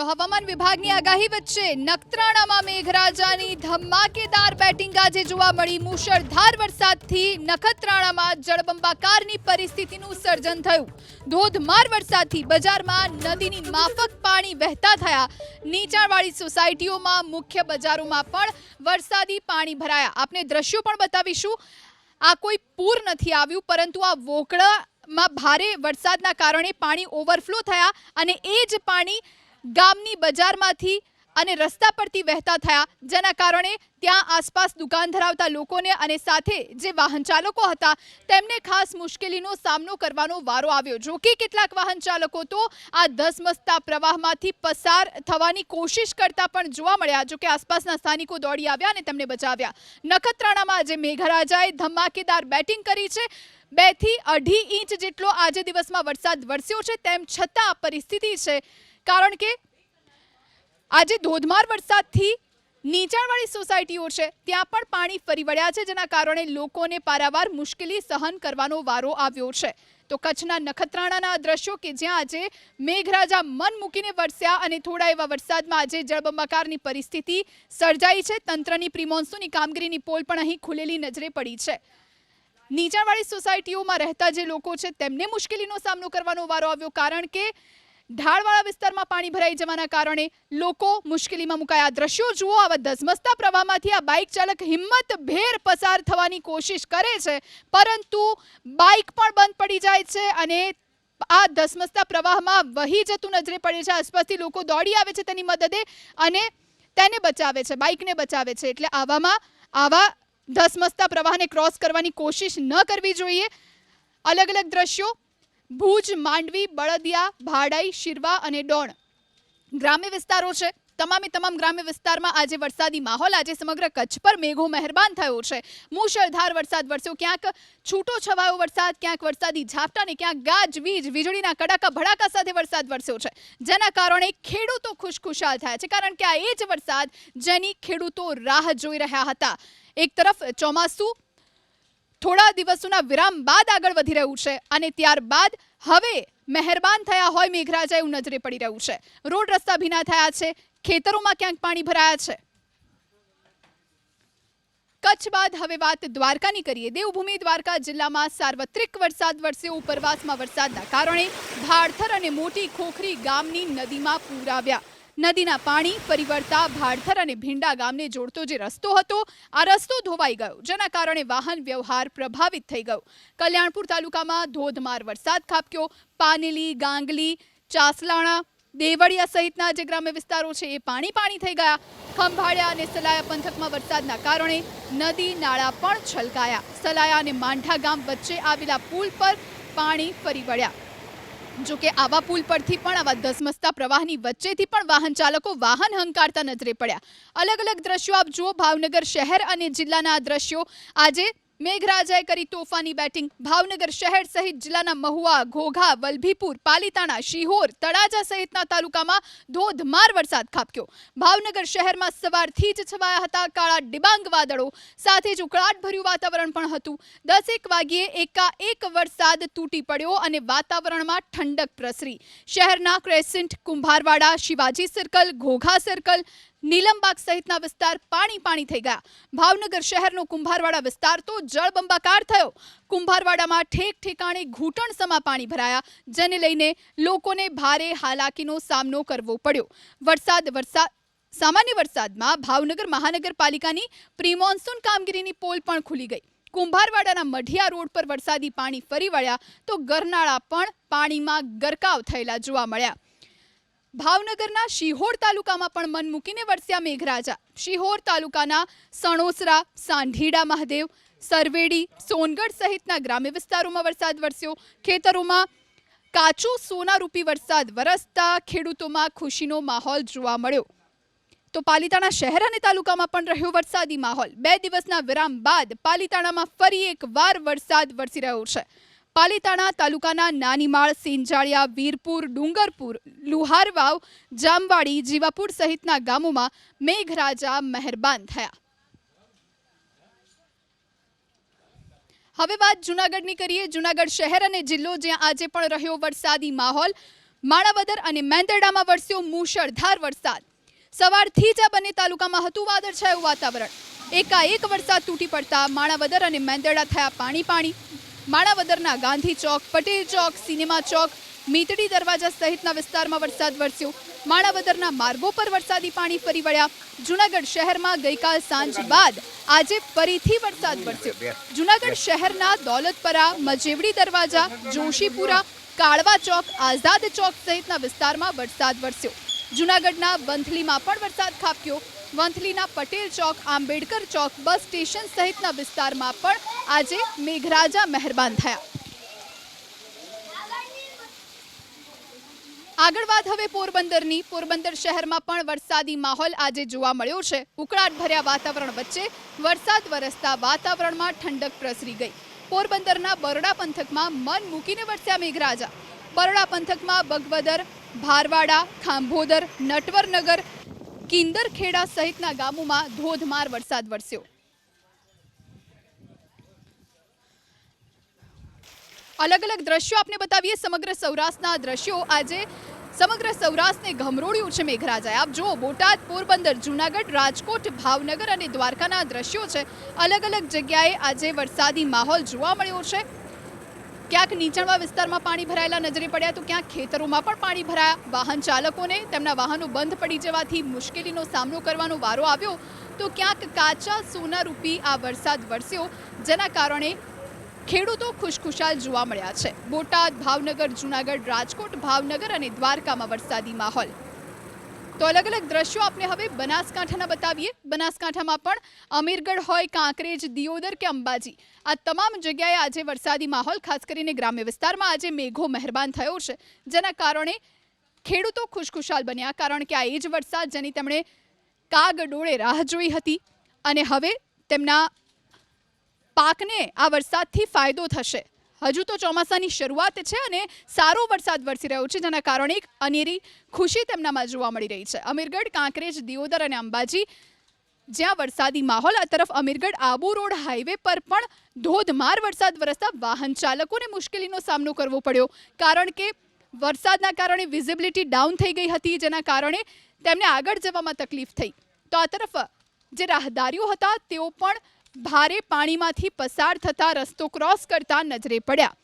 તો હવામાન વિભાગની આગાહી વચ્ચે નખત્રાણામાં મેઘરાજાની ધમાકેદાર બેટિંગ આજે જોવા મળી. મુશળધાર વરસાદથી નખત્રાણામાં જળબંબાકારની પરિસ્થિતિનું સર્જન થયું. ધોધમાર વરસાદથી બજારમાં નદીની માફક પાણી વહેતા થયા. નીચાણવાળી સોસાયટીઓમાં મુખ્ય બજારોમાં પણ વરસાદી પાણી ભરાયા. આપને દ્રશ્યો પણ બતાવીશું. આ કોઈ પૂર નથી આવ્યું, પરંતુ આ વોકળામાં ભારે વરસાદના કારણે પાણી ઓવરફ્લો થયા અને એ જ પાણી ગામની બજારમાંથી અને રસ્તા પરથી વહેતા થયા, જેના કારણે ત્યાં આસપાસ દુકાન ધરાવતા લોકોને અને સાથે જે વાહન ચાલકો હતા, તેમને ખાસ મુશ્કેલીનો સામનો કરવાનો વારો આવ્યો. જો કે કેટલાક વાહન ચાલકો તો આ ધસમસતા પ્રવાહમાંથી પસાર થવાની કોશિશ કરતા પણ જોવા મળ્યા જો કે આસપાસના સ્થાનિકો દોડી આવ્યા અને તેમને બચાવ્યા. નખત્રાણામાં આજે મેઘરાજાએ ધમાકેદાર બેટિંગ કરી છે. બેથી અઢી ઇંચ જેટલો આજે દિવસમાં વરસાદ વરસ્યો છે, તેમ છતાં પરિસ્થિતિ છે કારણ કે આજે ધોધમાર વરસાદથી નીચાણવાળી સોસાયટીઓ છે. ત્યાં પણ પાણી ફરી વળ્યા છે, જેના કારણે લોકોને પારાવાર મુશ્કેલી સહન કરવાનો વારો આવ્યો છે. તો કચ્છના નખત્રાણાના દ્રશ્યો કે જ્યાં આજે મેઘરાજા મન મૂકીને વરસ્યા અને થોડા એવા વરસાદમાં આજે જળબંબાકારની પરિસ્થિતિ સર્જાઈ છે. તંત્રની પ્રિમોન્સૂનની કામગીરીની પોલ પણ અહીં ખુલેલી નજરે પડી છે. નીચાણવાળી સોસાયટીઓમાં રહેતા જે લોકો છે, તેમને મુશ્કેલીનો સામનો કરવાનો વારો આવ્યો કારણ કે ઢાળવાળા વિસ્તારમાં પાણી ભરાઈ જવાના કારણે લોકો મુશ્કેલીમાં મુકાયા. દ્રશ્યો જુઓ, આવા ધસમસતા પ્રવાહમાંથી આ બાઇક ચાલક હિંમત ભેર પસાર થવાની કોશિશ કરે છે, પરંતુ બાઇક પણ બંધ પડી જાય છે અને આ ધસમસતા પ્રવાહમાં વહી જતું નજરે પડે છે. આસપાસથી લોકો દોડી આવે છે તેની મદદે અને તેને બચાવે છે, બાઇકને બચાવે છે. એટલે આવામાં, આવા ધસમસતા પ્રવાહને ક્રોસ કરવાની કોશિશ ન કરવી જોઈએ. અલગ અલગ દ્રશ્યો ભુજ, માંડવી, બળદિયા, ભાડાઈ, શિરવા અને ડોણ. ગ્રામ્ય વિસ્તારો છે. તમામે તમામ ગ્રામ્ય વિસ્તારમાં આજે વરસાદી માહોલ. આજે સમગ્ર કચ્છ પર મેઘો મહેરબાન થયો છે. મુશળધાર વરસાદ વરસ્યો. ક્યાંક છૂટો છવાયો વરસાદ, ક્યાંક વરસાદી ઝાપટા ને ક્યાંક ગાજવીજ વીજળીના કડાકા, ભડાકા સાથે વરસાદ વરસ્યો છે. જેના કારણે ખેડૂતો ખુશખુશાલ થયા છે. કારણ કે આ એ જ વરસાદ જેની ખેડૂતો રાહ જોઈ રહ્યા હતા. એક તરફ ચોમાસું થોડા દિવસોના વિરામ બાદ આગળ વધી રહ્યું છે અને ત્યારબાદ હવે મહેરબાન થયા હોય મેઘરાજા એવું નજરે પડી રહ્યું છે. રોડ રસ્તા ભીના થયા છે, ખેતરોમાં ક્યાંક પાણી ભરાયા છે. કચ્છ બાદ હવે વાત દ્વારકાની કરીએ. દેવભૂમિ દ્વારકા જિલ્લામાં સાર્વત્રિક વરસાદ વરસ્યો. ઉપરવાસમાં વરસાદના કારણે ભાડથર અને મોટી ખોખરી ગામની નદીમાં પૂર આવ્યા. નદીના પાણી ફરી વળતા ભાડથર અને ભીંડા ગામને જોડતો જે રસ્તો હતો, આ રસ્તો ધોવાઈ ગયો, જેના કારણે વાહન વ્યવહાર પ્રભાવિત થઈ ગયો. કલ્યાણપુર તાલુકામાં ધોધમાર વરસાદ ખાબક્યો. પાનેલી, ગાંગલી, ચાસલાણા, દેવળિયા સહિતના જે ગ્રામ્ય વિસ્તારો છે, એ પાણી પાણી થઈ ગયા. ખંભાળિયા અને સલાયા પંથકમાં વરસાદના કારણે નદી, નાળા પણ છલકાયા. સલાયા અને માંઠા ગામ વચ્ચે આવેલા પુલ પર પાણી ફરી વળ્યા. જો કે આવા પુલ પરથી પણ આવા ધસમસતા પ્રવાહની વચ્ચેથી પણ વાહન ચાલકો વાહન હંકારતા નજરે પડ્યા. અલગ અલગ દ્રશ્યો આપ જુઓ, ભાવનગર શહેર અને જિલ્લાના આ દ્રશ્યો આજે મેઘરાજાએ કરી તોફાની બેટિંગ. ભાવનગર શહેર સહિત જિલ્લાના મહુવા, ઘોઘા, વલભીપુર, પાલીતાણા, શિહોર, તળાજા સહિતના તાલુકામાં ધોધમાર વરસાદ ખાબક્યો. ભાવનગર શહેરમાં સવારથી જ છવાયા હતા કાળા ડિબાંગ વાદળો. સાથે જ ઉકળાટભર્યું વાતાવરણ પણ હતું. દસેક વાગ્યે એકાએક વરસાદ તૂટી પડ્યો અને વાતાવરણમાં ઠંડક પ્રસરી. શહેરના crescent, Kumbharwada, Shivaji circle Ghogha circle Nilambag સહિતના વિસ્તાર પાણી પાણી થઈ ગયા. ભાવનગર શહેરનો કુંભારવાડા વિસ્તાર તો જળબંબાકાર થયો. કુંભારવાડામાં ઠેક ઠેકાણે ઘૂંટણ સમા પાણી ભરાયા, જેને લઈને લોકોને ભારે હાલાકીનો સામનો કરવો પડ્યો. વરસાદ વરસાદ સામાન્ય વરસાદમાં ભાવનગર મહાનગરપાલિકાની પ્રિમોન્સૂન કામગીરીની પોલ પણ ખુલી ગઈ. કુંભારવાડાના મઢિયા રોડ પર વરસાદી પાણી ફરી વળ્યા તો ગરનાળા પણ પાણીમાં ગરકાવ થયેલા જોવા મળ્યા. ભાવનગરના શિહોર તાલુકામાં પણ મન મૂકીને વરસ્યા મેઘરાજા. શિહોર તાલુકાના સણોસરા, સાંઢીડા મહાદેવ, સરવેડી, સોનગઢ સહિતના ગ્રામ્ય વિસ્તારોમાં વરસાદ વરસ્યો. ખેતરોમાં કાચો સોનારૂપી વરસાદ વરસતા ખેડૂતોમાં ખુશીનો માહોલ જોવા મળ્યો. તો પાલીતાણા શહેર અને તાલુકામાં પણ રહ્યો વરસાદી માહોલ. બે દિવસના વિરામ બાદ પાલીતાણામાં ફરી એકવાર વરસાદ વરસી રહ્યો છે. પાલીતાણા તાલુકાના નાનીમાળ, સિંજાળિયા, વીરપુર, ડુંગરપુર, લુહારવાવ, જામવાડી, જીવાપુર સહિતના ગામોમાં મેઘરાજા મહેરબાન થયા. હવે વાત જૂનાગઢની કરીએ. જૂનાગઢ શહેર અને જિલ્લો જ્યાં આજે પણ રહ્યો વરસાદી માહોલ. માણાવદર અને મેંદરડામાં વરસ્યો મુશળધાર વરસાદ. સવારથી જ આ બંને તાલુકામાં હતું વાદળછાયું વાતાવરણ. એકાએક વરસાદ તૂટી પડતા માણાવદર અને મેંદરડા થયા પાણી પાણી. માણાવદરના ગાંધી ચોક, પટેલ ચોક, સિનેમા ચોક, મીતડી દરવાજા સહિતના વિસ્તારમાં વરસાદ વરસ્યો. માણાવદરના માર્ગો પર વરસાદી પાણી ફરી વળ્યા. જૂનાગઢ શહેરમાં ગઈકાલ સાંજ બાદ આજે ફરીથી વરસાદ વરસ્યો. જૂનાગઢ શહેરના દોલતપરા, મજેવડી દરવાજા, જોશીપુરા, કાળવા ચોક, આઝાદ ચોક સહિતના વિસ્તારમાં વરસાદ વરસ્યો. જૂનાગઢના બંથલીમાં પણ વરસાદ ખાબક્યો. વંથલીના પટેલ ચોક, આંબેડકર ચોક, બસ સ્ટેશન સહિતના વિસ્તારમાં પણ આજે મેઘરાજા મહેરબાન થયા. આગળ વાત હવે પોરબંદરની. પોરબંદર શહેરમાં પણ વરસાદી માહોલ આજે જોવા મળ્યો છે. ઉકળાટ ભર્યા વાતાવરણ વચ્ચે વરસાદ વરસતા વાતાવરણમાં ઠંડક પ્રસરી ગઈ. પોરબંદરના બરોડા પંથકમાં મન મૂકીને વરસ્યા મેઘરાજા. બરોડા પંથકમાં બગવદર, ભારવાડા, ખાંભોદર, નટવરનગર કિંદરખેડા સહિતના ગામોમાં ધોધમાર વરસાદ વરસ્યો. અલગ અલગ દ્રશ્યો આપને બતાવીએ. સમગ્ર સૌરાષ્ટ્રના દ્રશ્યો આજે સમગ્ર સૌરાષ્ટ્રને ગમરોળ્યું છે મેઘરાજાએ. આપ જુઓ, બોટાદ, પોરબંદર, જૂનાગઢ, રાજકોટ, ભાવનગર અને દ્વારકાના દ્રશ્યો છે. અલગ અલગ જગ્યાએ આજે વરસાદી માહોલ જોવા મળ્યો છે. ક્યાંક નીચાણવા વિસ્તારમાં પાણી ભરાયેલા નજરે પડ્યા તો ક્યાંક ખેતરોમાં પણ પાણી ભરાયા. વાહન ચાલકોને તેમના વાહનો બંધ પડી જવાથી મુશ્કેલીનો સામનો કરવાનો વારો આવ્યો. તો ક્યાંક કાચા સોના રૂપી આ વરસાદ વરસ્યો, જેના કારણે ખેડૂતો ખુશખુશાલ જોવા મળ્યા છે. બોટાદ, ભાવનગર, જૂનાગઢ, રાજકોટ, ભાવનગર અને દ્વારકામાં વરસાદી માહોલ. તો અલગ અલગ દ્રશ્યો આપણે હવે બનાસકાંઠાના બતાવીએ. બનાસકાંઠામાં પણ અમીરગઢ હોય, કાંકરેજ, દિયોદર કે અંબાજી. આ તમામ જગ્યાએ આજે વરસાદી માહોલ, ખાસ કરીને ગ્રામ્ય વિસ્તારમાં આજે મેઘો મહેરબાન થયો છે. જેના કારણે ખેડૂતો ખુશખુશાલ બન્યા, કારણ કે આ એ જ વરસાદ જેની તેમણે કાગડોળે રાહ જોઈ હતી અને હવે તેમના પાકને આ વરસાદથી ફાયદો થશે. હજુ તો ચોમાસાની શરૂઆત છે અને સારો વરસાદ વરસી રહ્યો છે, જેના કારણે એક અનેરી ખુશી તેમનામાં જોવા મળી રહી છે. અમીરગઢ, કાંકરેજ, દિયોદર અને અંબાજી, જ્યાં વરસાદી માહોલ આ તરફ અમીરગઢ આબુ રોડ હાઈવે પર પણ ધોધમાર વરસાદ વરસતા વાહન ચાલકોને મુશ્કેલીનો સામનો કરવો પડ્યો, કારણ કે વરસાદના કારણે વિઝિબિલિટી ડાઉન થઈ ગઈ હતી, જેના કારણે તેમને આગળ જવામાં તકલીફ થઈ. તો આ તરફ જે રાહદારીઓ હતા, તેઓ પણ ભારે પાણીમાંથી પસાર થતા રસ્તો ક્રોસ કરતા નજરે પડ્યા.